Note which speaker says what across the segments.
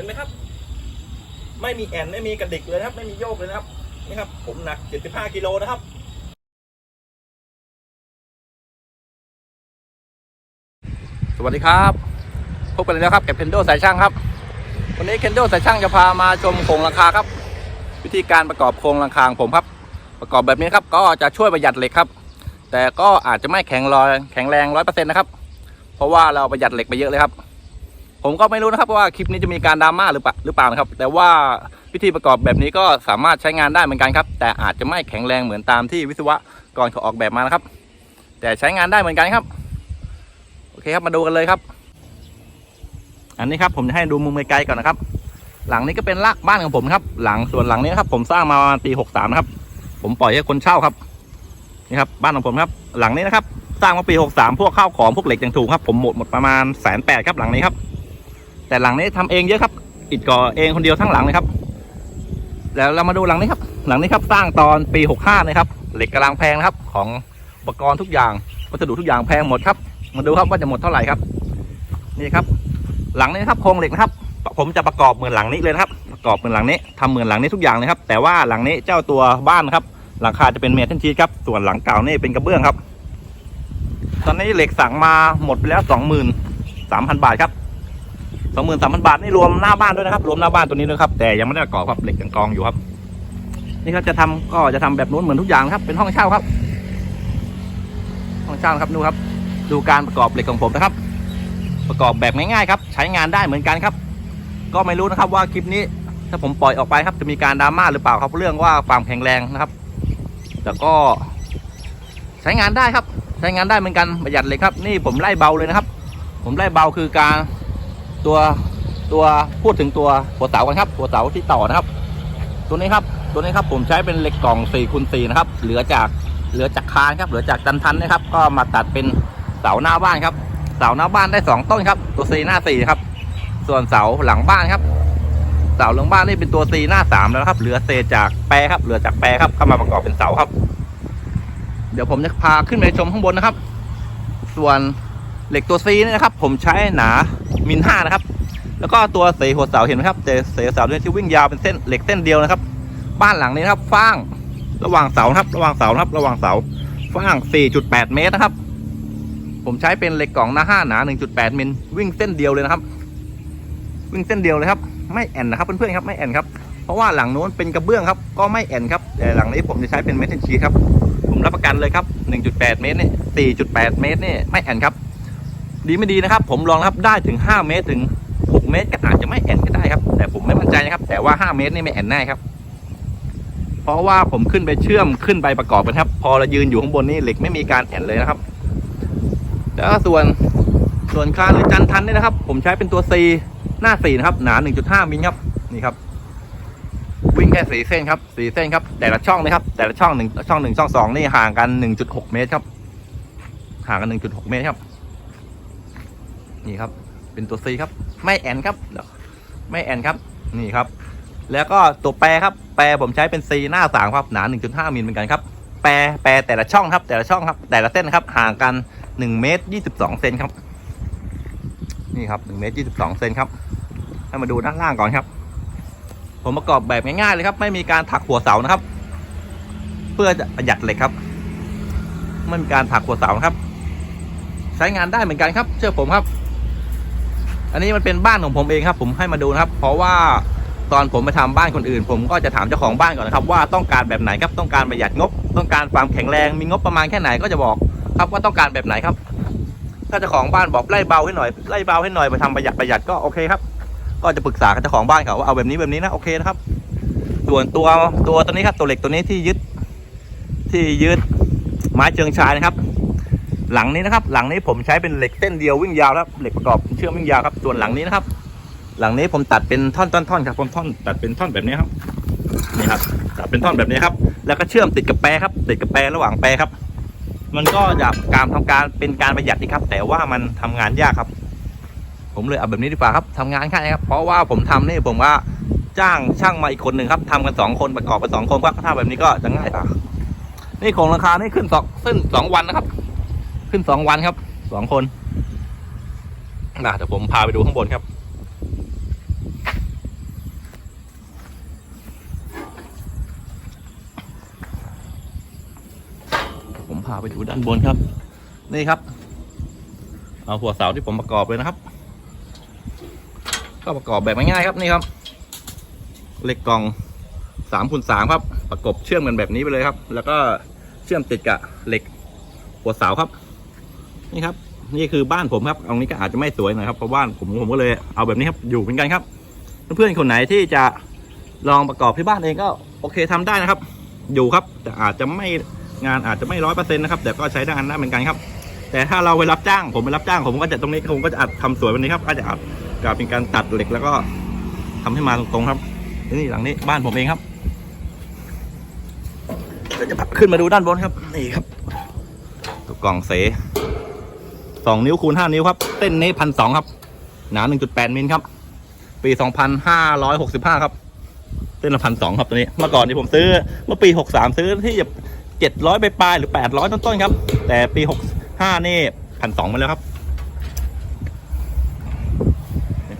Speaker 1: ห็นไหมครับ ไม่มีแอนไม่มีกระดิกเลยนะครับ ไม่มีโยกเลยนะครับนี่ครับ ผมหนัก 75กิโลนะครับสวัสดีครับ พบกันแล้วครับกับเคนโดสายช่างครับ วันนี้เคนโดสายช่างจะพามาชมโครงหลังคาครับ วิธีการประกอบโครงหลังคาของผมครับ ประกอบแบบนี้ครับ ก็จะช่วยประหยัดเหล็กครับ แต่ก็อาจจะไม่แข็งรอยแข็งแรงร้อยเปอร์เซ็นต์นะครับ เพราะว่าเราประหยัดเหล็กไปเยอะเลยครับ ผมก็ไม่รู้นะครับว่าคลิปนี้จะมีการดราม่าหรือเปล่าหรือเปล่านะครับ แต่ว่าวิธีประกอบแบบนี้ก็สามารถใช้งานได้เหมือนกันครับ แต่อาจจะไม่แข็งแรงเหมือนตามที่วิศวกรเขาออกแบบมานะครับ แต่ใช้งานได้เหมือนกันครับ โอเคครับมาดูกันเลยครับ อันนี้ครับผมจะให้ดูมุมไกลๆก่อนนะครับ หลังนี้ก็เป็นรากบ้านของผมครับ หลังส่วนหลังนี้ครับ ผมสร้างมาปีหกสามนะครับ ผมปล่อยให้คนเช่าครับนี่ครับบ้านของผมครับ หลังนี้นะครับ สร้างมาปีหกสามพวกข้าวของพวกเหล็กยังถูกครับ ผมหมดหมดประมาณแสนแปดครับหลังนี้ครับ แต่หลังนี้ทำเองเยอะครับ อิฐก่อเองคนเดียวทั้งหลังเลยครับ แล้วเรามาดูหลังนี้ครับ หลังนี้ครับสร้างตอนปีหกห้านะครับเหล็กกำลังแพงนะครับ ของอุปกรณ์ทุกอย่างวัสดุทุกอย่างแพงหมดครับ มาดูครับว่าจะหมดเท่าไหร่ครับ นี่ครับ หลังนี้ครับโครงเหล็กนะครับ ผมจะประกอบเหมือนหลังนี้เลยครับ ประกอบเหมือนหลังนี้ทำเหมือนหลังนี้ทุกอย่างเลยครับ แต่ว่าหลังนี้เจ้าตัวบ้านครับหลังคาจะเป็นเมทัลชีทครับ ส่วนหลังเก่านี่เป็นกระเบื้องครับ ตอนนี้เหล็กสั่งมาหมดไปแล้วสองหมื่นสามพันบาทครับ องหมื่นสามพันบาทนี่รวมหน้าบ้านด้วยนะครับ รวมหน้าบ้านตัวนี้ด้วยครับ แต่ยังไม่ได้ประกอบครับเหล็กยังกองอยู่ครับ นี่เขาจะทำก็จะทำแบบนู้นเหมือนทุกอย่างนะครับ เป็นห้องเช่าครับ ห้องเช่าครับดูครับ ดูการประกอบเหล็กของผมนะครับ ประกอบแบบง่ายๆครับ ใช้งานได้เหมือนกันครับ ก็ไม่รู้นะครับว่าคลิปนี้ ถ้าผมปล่อยออกไปครับ จะมีการดราม่าหรือเปล่าครับเรื่องว่าความแข็งแรงนะครับ แต่ก็ ใช้งานได้ครับ ใช้งานได้เหมือนกันประหยัดเลยครับ นี่ผมไล่เบาเลยนะครับ ผมไล่เบาคือการ ตัวตัวพูดถึงตัวหัวเสากันครับหัวเสาที่ต่อนะครับ ตัวนี้ครับตัวนี้ครับผมใช้เป็นเหล็กกล่อง4คูณ4นะครับ เหลือจากเหลือจากคานครับ เหลือจากตันทันนะครับ ก็มาตัดเป็นเสาหน้าบ้านครับ เสาหน้าบ้านได้สองต้นครับ ตัว C หน้า4ครับ ส่วนเสาหลังบ้านครับ เสาหลังบ้านนี่เป็นตัว C หน้า3แล้วครับ เหลือเศษจากแปรครับ เหลือจากแปรครับเข้ามาประกอบเป็นเสาครับ เดี๋ยวผมจะพาขึ้นไปชมข้างบนนะครับ ส่วนเหล็กตัว C นี่นะครับ ผมใช้หนา มิลห้านะครับ แล้วก็ตัวเสหัวเสาเห็นไหมครับเสหัวเสาเนี่ยที่วิ่งยาวเป็นเส้นเหล็กเส้นเดียวนะครับ บ้านหลังนี้นะครับฟ้างระหว่างเสาครับ ระหว่างเสาครับ ระหว่างเสาฟ้าง 4.8 เมตรนะครับ ผมใช้เป็นเหล็กกล่องหน้าห้าหนา 1.8มิลวิ่งเส้นเดียวเลยนะครับ วิ่งเส้นเดียวเลยครับ ไม่แอนนะครับเพื่อนๆครับไม่แอนครับเพราะว่าหลังนู้นเป็นกระเบื้องครับก็ไม่แอนครับแต่หลังนี้ผมจะใช้เป็นเมทัลชีครับผมรับประกันเลยครับ 1.8 เมตรนี่4.8 เมตรนี่ไม่แอนครับ ดีไม่ดีนะครับ ผมลองนะครับได้ถึง 5 เมตรถึง 6 เมตรก็อาจจะไม่แอนก็ได้ครับ แต่ผมไม่มั่นใจนะครับ แต่ว่า 5 เมตรนี่ไม่แอนแน่ครับ เพราะว่าผมขึ้นไปเชื่อมขึ้นไปประกอบกันครับ พอเรายืนอยู่ข้างบนนี่เหล็กไม่มีการแอนเลยนะครับ แล้วส่วนส่วนคานหรือจันทันนี่นะครับ ผมใช้เป็นตัว C หน้า4นะครับ หนา 1.5มิลครับนี่ครับวิ่งแค่สี่เส้นครับสี่เส้นครับ แต่ละช่องนะครับ แต่ละช่องหนึ่งช่องหนึ่งช่องสองนี่ห่างกัน1.6เมตรครับ ห่างกัน1.6เมตรครับ นี่ครับ เป็นตัว C ครับ ไม่แอนครับไม่แอนครับ นี่ครับ แล้วก็ตัวแปรครับ แปรผมใช้เป็น C หน้าสามครับ หนา 1.5มิลเหมือนกันครับ แปรแปรแต่ละช่องครับ แต่ละช่องครับ แต่ละเส้นครับ ห่างกัน1เมตร22เซนครับ นี่ครับ1เมตร22เซนครับให้มาดูด้านล่างก่อนครับ ผมประกอบแบบง่ายๆเลยครับ ไม่มีการถักหัวเสานะครับ เพื่อจะประหยัดเหล็กครับไม่มีการถักหัวเสานะครับ ใช้งานได้เหมือนกันครับ เชื่อผมครับ อันนี้มันเป็นบ้านของผมเองครับ ผมให้มาดูนะครับ เพราะว่าตอนผมไปทำบ้านคนอื่น ผมก็จะถามเจ้าของบ้านก่อนนะครับ ว่าต้องการแบบไหนครับต้องการประหยัดงบ ต้องการความแข็งแรงมีงบประมาณแค่ไหนก็จะบอกครับว่าต้องการแบบไหนครับ ถ้าเจ้าของบ้านบอกไล่เบาให้หน่อยไล่เบาให้หน่อยไปทำประหยัดประหยัดก็โอเคครับ ก็จะปรึกษากับเจ้าของบ้านเขาว่าเอาแบบนี้แบบนี้นะโอเคนะครับ ส่วนตัวตัวตัวนี้ครับตัวเหล็กตัวนี้ที่ยึด ที่ยึดไม้เชิงชายนะครับ หลังนี้นะครับ หลังนี้ผมใช้เป็นเหล็กเส้นเดียววิ่งยาวครับเหล็กประกอบเชื่อมวิ่งยาวครับ ส่วนหลังนี้นะครับ หลังนี้ผมตัดเป็นท่อนๆครับผมท่อนตัดเป็นท่อนแบบนี้ครับนี่ครับตัดเป็นท่อนแบบนี้ครับ แล้วก็เชื่อมติดกับแปรครับ ติดกับแปรระหว่างแปรครับ มันก็จะการทำการเป็นการประหยัดนี่ครับ แต่ว่ามันทำงานยากครับ ผมเลยเอาแบบนี้ดีกว่าครับทำงานง่ายครับ เพราะว่าผมทำนี่ผมว่าจ้างช่างมาอีกคนหนึ่งครับทำกันสองคนประกอบกันสองคนก็ถ้าแบบนี้ก็จะง่ายกว่านี่ของราคานี่ขึ้นสองขึ้นสองวันนะครับ ขึ้นสองวันครับสองคนนะเดี๋ยวผมพาไปดูข้างบนครับ ผมพาไปดูด้านบนครับ นี่ครับ เอาหัวเสาที่ผมประกอบเลยนะครับ ก็ประกอบแบบง่ายๆครับนี่ครับเหล็กกล่องสามคูณสามครับ ประกบเชื่อมกันแบบนี้ไปเลยครับ แล้วก็เชื่อมติดกับเหล็กหัวเสาครับ นี่ครับ นี่คือบ้านผมครับตรงนี้ก็อาจจะไม่สวยหน่อยครับเพราะบ้านผมผมก็เลยเอาแบบนี้ครับอยู่เหมือนกันครับ เพื่อนๆคนไหนที่จะลองประกอบที่บ้านเองก็โอเคทำได้นะครับ อยู่ครับแต่อาจจะไม่งานอาจจะไม่ร้อยเปอร์เซ็นต์นะครับแต่ก็ใช้ได้งานได้เหมือนกันครับ แต่ถ้าเราไปรับจ้างผมไปรับจ้างผมก็จะตรงนี้ผมก็จะอัดทำสวยวันนี้ครับก็จะอัดกับเป็นการตัดเหล็กแล้วก็ทำให้มาตรงๆครับนี่หลังนี้บ้านผมเองครับเดี๋ยวจะขึ้นมาดูด้านบนครับนี่ครับตัวกล่องเส สองนิ้วคูณห้านิ้วครับ เส้นนี้พันสองครับ หนาหนึ่งจุดแปดมิลครับ ปีสองพันห้าร้อยหกสิบห้าครับ เส้นละพันสองครับตัวนี้ เมื่อก่อนที่ผมซื้อเมื่อปีหกสามซื้อที่เจ็ดร้อยไปปลายหรือแปดร้อยต้นๆครับ แต่ปีหกห้านี่พันสองมาแล้วครับ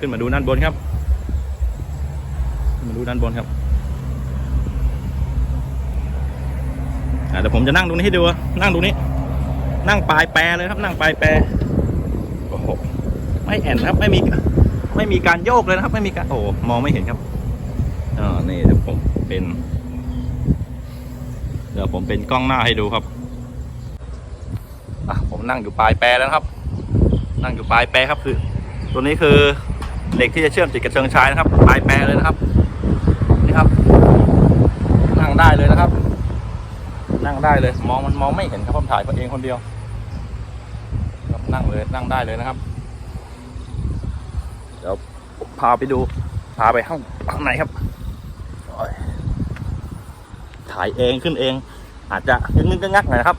Speaker 1: ขึ้นมาดูด้านบนครับ มาดูด้านบนครับอะเดี๋ยวผมจะนั่งตรงนี้ให้ดูนั่งตรงนี้ นั่งปลายแปรเลยครับ นั่งปลายแปร ไม่แอนครับ ไม่มีไม่มีการโยกเลยนะครับ ไม่มีการโอ้มองไม่เห็นครับอ่านี่เดี๋ยวผมเป็น เดี๋ยวผมเป็นกล้องหน้าให้ดูครับอะผมนั่งอยู่ปลายแปรแล้วครับ นั่งอยู่ปลายแปรครับคือ ตัวนี้คือเหล็กที่จะเชื่อมติดกับเชิงชายนะครับ ปลายแปรเลยนะครับนี่ครับ นั่งได้เลยนะครับ นั่งได้เลย มองมันมองไม่เห็นครับผมถ่ายตัวเองคนเดียวนั่งเลยนั่งได้เลยนะครับ ดี๋ยวพาไปดู พาไปห้องข้างในครับถ่ายเองขึ้นเอง อาจจะงึกงึกงักๆหน่อยนะครับ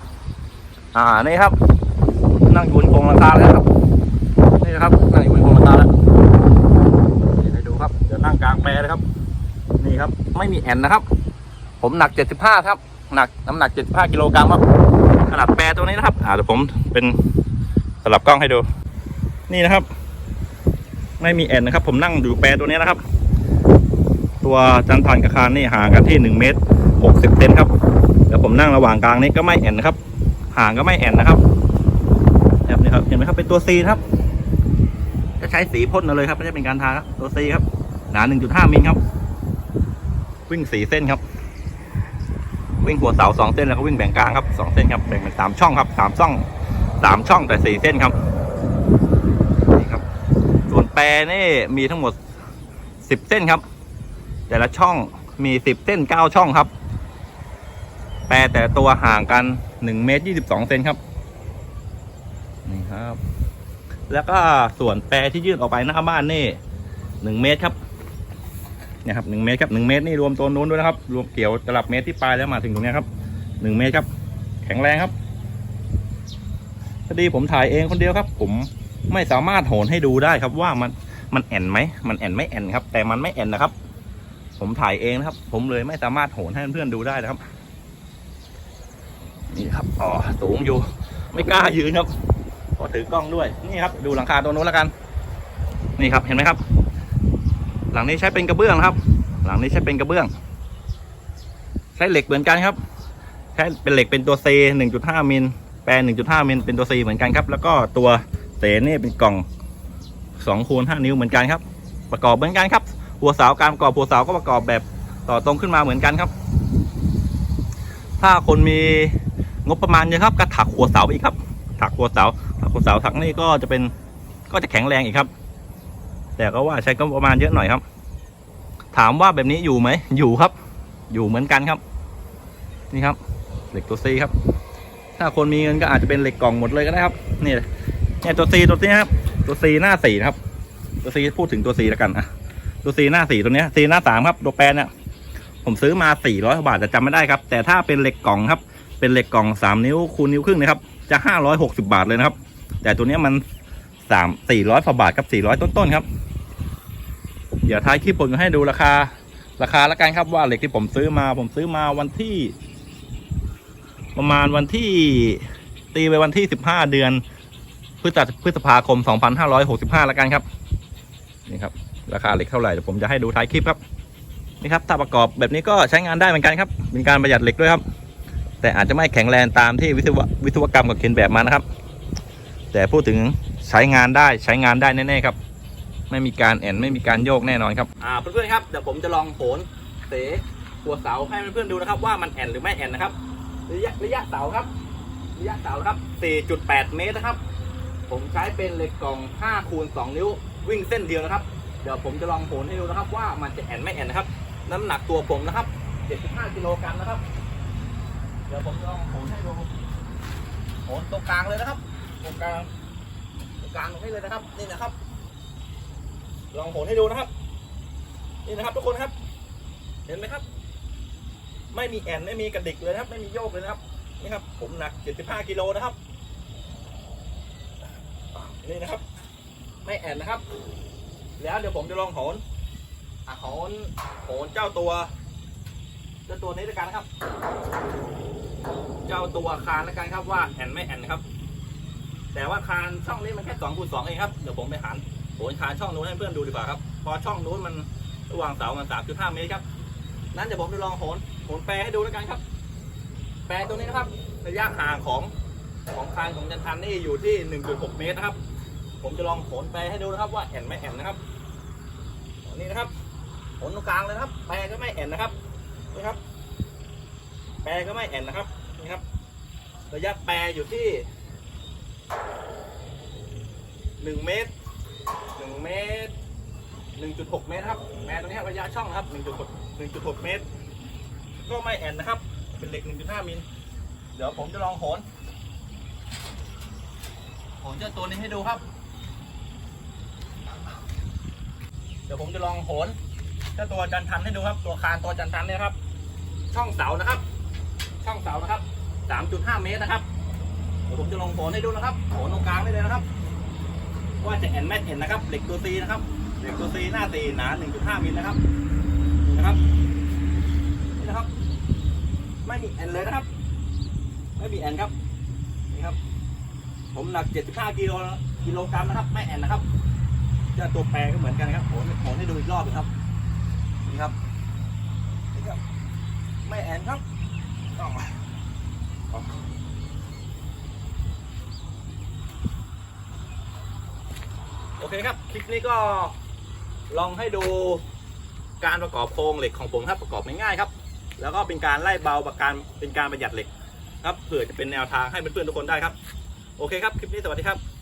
Speaker 1: อ่านี่ครับ นั่งอยู่บนโครงหลังคาแล้วครับนี่นะครับนั่งอยู่บนโครงหลังคาแล้วให้ดูครับเดี๋ยวนั่งกลางแปรนะครับ นี่ครับ ไม่มีแอนนะครับ ผมหนัก75ครับหนักน้ำหนัก75กิโลกรัมครับขนาดแปรตัวนี้นะครับ อ่าเดี๋ยวผมเป็นสลับกล้องให้ดู นี่นะครับ ไม่มีแอนนะครับ ผมนั่งอยู่แปรตัวนี้นะครับ ตัวจันทานกับคานนี่ห่างกันที่1เมตร60เซนครับเดี๋ยวผมนั่งระหว่างกลางนี้ก็ไม่แอนนะครับ ห่างก็ไม่แอนนะครับแบบนี้ครับเห็นไหมครับเป็นตัว C ครับ จะใช้สีพ่นเอาเลยครับไม่ใช่เป็นการทาครับตัว C ครับหนา1.5มิลครับ วิ่งสีเส้นครับ วิ่งหัวเสาสองเส้นแล้วก็วิ่งแบ่งกลางครับสองเส้นครับแบ่งเป็นสามช่องครับสามช่องสามช่องแต่สี่เส้นครับ แปรนี่มีทั้งหมดสิบเส้นครับ แต่ละช่องมีสิบเส้นเก้าช่องครับ แปรแต่ตัวห่างกันหนึ่งเมตรยี่สิบสองเซนครับนี่ครับ แล้วก็ส่วนแปรที่ยื่นออกไปหน้าบ้านนี่หนึ่งเมตรครับเนี่ยครับหนึ่งเมตรครับหนึ่งเมตรนี่รวมตัวนู้นด้วยนะครับ รวมเกี่ยวตลับเมตรที่ปลายแล้วมาถึงตรงนี้ครับหนึ่งเมตรครับ แข็งแรงครับพอดีผมถ่ายเองคนเดียวครับ ผม ไม่สามารถโหนให้ดูได้ครับว่ามันมันแอนไหมมันแอนไม่แอนครับ แต่มันไม่แอนนะครับ ผมถ่ายเองนะครับ ผมเลยไม่สามารถโหนให้เพื่อนดูได้นะครับ นี่ครับอ๋อสูงอยู่ ไม่กล้ายืนครับขอถือกล้องด้วยนี่ครับ ดูหลังคาตรงนู้นแล้วกัน นี่ครับเห็นไหมครับ หลังนี้ใช้เป็นกระเบื้องนะครับ หลังนี้ใช้เป็นกระเบื้อง ใช้เหล็กเหมือนกันครับ ใช้เป็นเหล็กเป็นตัว C 1.5มิลแปร1.5มิลเป็นตัว C เหมือนกันครับ แล้วก็ตัว เสนนี่เป็นกล่อง2คูณ5นิ้วเหมือนกันครับ ประกอบเหมือนกันครับ หัวเสาการประกอบหัวเสาก็ประกอบแบบต่อตรงขึ้นมาเหมือนกันครับ ถ้าคนมีงบประมาณเยอะครับก็ถักหัวเสาอีกครับ ถักหัวเสาถักหัวเสาถักนี่ก็จะเป็นก็จะแข็งแรงอีกครับ แต่ก็ว่าใช้ก็ประมาณเยอะหน่อยครับ ถามว่าแบบนี้อยู่ไหมอยู่ครับ อยู่เหมือนกันครับ นี่ครับ เหล็กตัวซีครับ ถ้าคนมีเงินก็อาจจะเป็นเหล็กกล่องหมดเลยก็ได้ครับ นี่ เนี่ยตัวซีตัวนี้ครับตัวซีหน้าสี่นะครับ ตัวซีพูดถึงตัวซีแล้วกันอะตัวซีหน้าสี่ตัวเนี้ซีหน้าสามครับตัวแปรเนี่ยผมซื้อมาสี่ร้อยบาทแต่จำไม่ได้ครับ แต่ถ้าเป็นเหล็กกล่องครับ เป็นเหล็กกล่องสามนิ้วคูณนิ้วครึ่งนะครับ จะห้าร้อยหกสิบาทเลยนะครับ แต่ตัวเนี้ยมันสามสี่ร้อยกว่าบาทครับสี่ร้อยต้นๆครับ เดี๋ยวท้ายคลิปผมจะให้ดูราคาราคาแล้วกันครับว่าเหล็กที่ผมซื้อมา ผมซื้อมาวันที่ ประมาณวันที่ตีไปวันที่สิบห้าเดือน พฤษภพฤษภาคมสองพันห้าร้อยหกสิบห้าแล้วกันครับ นี่ครับ ราคาเหล็กเท่าไหร่เดี๋ยวผมจะให้ดูท้ายคลิปครับ นี่ครับ ถ้าประกอบแบบนี้ก็ใช้งานได้เหมือนกันครับ เป็นการประหยัดเหล็กด้วยครับ แต่อาจจะไม่แข็งแรงตามที่วิศววิศวกรรมกับเขียนแบบมานะครับ แต่พูดถึงใช้งานได้ใช้งานได้แน่ๆครับ ไม่มีการแอนไม่มีการโยกแน่นอนครับอ่าเพื่อนๆครับเดี๋ยวผมจะลองโหนเสหัวเสาให้เพื่อนๆดูนะครับ ว่ามันแอนหรือไม่แอนนะครับ ระยะระยะเสาครับ ระยะเสาครับ 4.8 เมตรนะครับ ผมใช้เป็นเหล็กกล่อง5คูณ2นิ้ววิ่งเส้นเดียวนะครับ เดี๋ยวผมจะลองโหนให้ดูนะครับว่ามันจะแอนไม่แอนนะครับ น้ำหนักตัวผมนะครับ75กิโลกรัมนะครับ เดี๋ยวผมจะลองโหนให้ดูโหนตรงกลางเลยนะครับตรงกลางตรงกลางตรงนี้เลยนะครับ นี่นะครับ ลองโหนให้ดูนะครับ นี่นะครับทุกคนครับ เห็นไหมครับ ไม่มีแอนไม่มีกระดิกเลยนะครับ ไม่มีโยกเลยนะครับนี่ครับ ผมหนัก 75กิโลนะครับ นี่นะครับ ไม่แอนนะครับ แล้วเดี๋ยวผมจะลองโหนอะโหนโหนเจ้าตัวเจ้าตัวนี้ด้วยกันนะครับ เจ้าตัวคานแล้วกันครับว่าแอนไม่แอนนะครับ แต่ว่าคานช่องนี้มันแค่2คูณ2เองครับเดี๋ยวผมไปหันโหนคานช่องนู้นให้เพื่อนดูดีกว่าครับพอช่องนู้นมันระหว่างเสามัน3.5เมตรครับนั้นเดี๋ยวผมจะลองโหนโหนแปรให้ดูแล้วกันครับ แปรตัวนี้นะครับระยะห่างของของคานของจันทันนี่อยู่ที่ 1.6 เมตรนะครับ ผมจะลองโหนแปให้ดูนะครับ ว่าแอนไม่แอนนะครับนี่นะครับโหนตรงกลางเลยครับ แปรก็ไม่แอนนะครับนี่ครับ แปรก็ไม่แอนนะครับนี่ครับ ระยะแปรอยู่ที่1เมตร1เมตร1.6เมตรครับ แปรตรงนี้ระยะช่องครับ1.6 1.6เมตร ก็ไม่แอนนะครับ เป็นเหล็ก1.5มิล เดี๋ยวผมจะลองโหนโหนเจ้าตัวนี้ให้ดูครับ เดี๋ยวผมจะลองโหนเจ้าตัวจันทันให้ดูครับ ตัวคานตัวจันทันเนี่ยครับ ช่องเสานะครับ ช่องเสานะครับ3.5เมตรนะครับ เดี๋ยวผมจะลองโหนให้ดูนะครับโหนตรงกลางได้เลยนะครับ ว่าจะแอนแมทเห็นนะครับ เหล็กตัวซีนะครับ เหล็กตัวซีหน้าตีหนา1.5มิลนะครับนี่นะครับนี่นะครับ ไม่มีแอนเลยนะครับ ไม่มีแอนครับนี่ครับ ผมหนัก75กิโลกิโลกรัมนะครับ ไม่แอนนะครับ เจะตัวแปรก็เหมือนกันครับโหนโหนให้ดูอีกรอบหนึงครับนี่ครับนี่ครับไม่แอนครับต้องมาโอเคครับ คลิปนี้ก็ลองให้ดูการประกอบโครงเหล็กของผมครับประกอบง่ายๆครับ แล้วก็เป็นการไล่เบาประการเป็นการประหยัดเหล็ก ครับเผื่อจะเป็นแนวทางให้เพื่อนๆทุกคนได้ครับ โอเคครับ คลิปนี้สวัสดีครับ